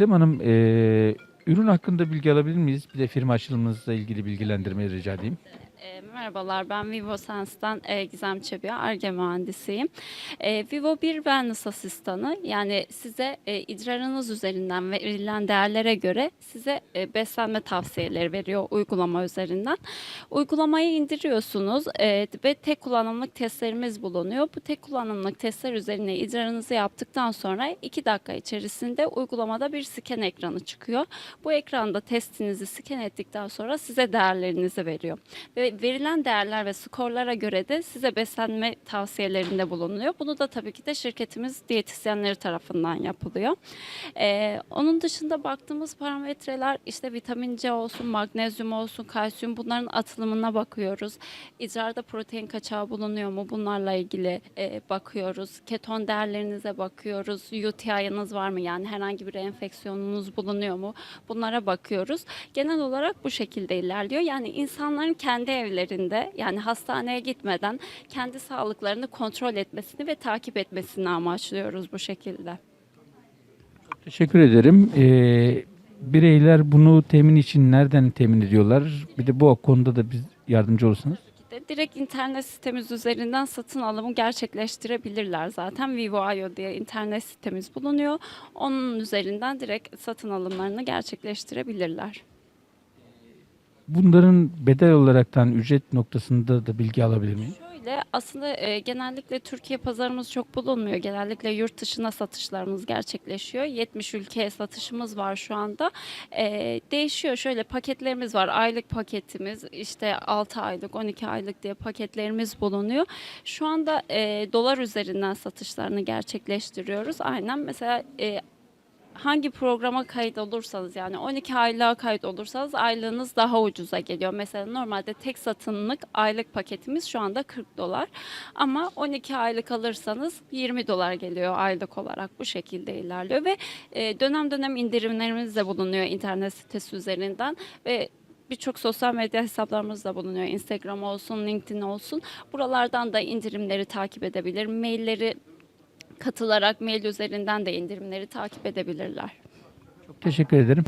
Gizem Hanım, e, ürün hakkında bilgi alabilir miyiz? Bir de firma açılımınızla ilgili bilgilendirmeyi rica edeyim. E, merhabalar, ben Vivo Sense'den e, Gizem Çebiya, ARGE mühendisiyim. E, Vivo bir wellness asistanı, yani size e, idrarınız üzerinden verilen değerlere göre size e, beslenme tavsiyeleri veriyor uygulama üzerinden. Uygulamayı indiriyorsunuz e, ve tek kullanımlık testlerimiz bulunuyor. Bu tek kullanımlık testler üzerine idrarınızı yaptıktan sonra 2 dakika içerisinde uygulamada bir scan ekranı çıkıyor. Bu ekranda testinizi scan ettikten sonra size değerlerinizi veriyor. Ve verilen değerler ve skorlara göre de size beslenme tavsiyelerinde bulunuyor. Bunu da tabii ki de şirketimiz diyetisyenleri tarafından yapılıyor. Ee, onun dışında baktığımız parametreler işte vitamin C olsun, magnezyum olsun, kalsiyum bunların atılımına bakıyoruz. İdrarda protein kaçağı bulunuyor mu? Bunlarla ilgili e, bakıyoruz. Keton değerlerinize bakıyoruz. UTI'niz var mı? Yani herhangi bir enfeksiyonunuz bulunuyor mu? Bunlara bakıyoruz. Genel olarak bu şekilde ilerliyor. Yani insanların kendi evlerinde yani hastaneye gitmeden kendi sağlıklarını kontrol etmesini ve takip etmesini amaçlıyoruz bu şekilde. Teşekkür ederim. E, bireyler bunu temin için nereden temin ediyorlar? Bir de bu konuda da biz yardımcı olursanız. direkt internet sitemiz üzerinden satın alımı gerçekleştirebilirler zaten. Vivo.io diye internet sitemiz bulunuyor. Onun üzerinden direkt satın alımlarını gerçekleştirebilirler. Bunların bedel olaraktan ücret noktasında da bilgi alabilir miyim? Şöyle aslında e, genellikle Türkiye pazarımız çok bulunmuyor. Genellikle yurt dışına satışlarımız gerçekleşiyor. 70 ülkeye satışımız var şu anda. E, değişiyor şöyle paketlerimiz var. Aylık paketimiz işte 6 aylık 12 aylık diye paketlerimiz bulunuyor. Şu anda e, dolar üzerinden satışlarını gerçekleştiriyoruz. Aynen mesela e, hangi programa kayıt olursanız yani 12 aylığa kayıt olursanız aylığınız daha ucuza geliyor. Mesela normalde tek satınlık aylık paketimiz şu anda 40 dolar ama 12 aylık alırsanız 20 dolar geliyor aylık olarak bu şekilde ilerliyor ve e, dönem dönem indirimlerimiz de bulunuyor internet sitesi üzerinden ve birçok sosyal medya hesaplarımız da bulunuyor. Instagram olsun, LinkedIn olsun. Buralardan da indirimleri takip edebilir. Mailleri katılarak mail üzerinden de indirimleri takip edebilirler. Çok teşekkür ederim.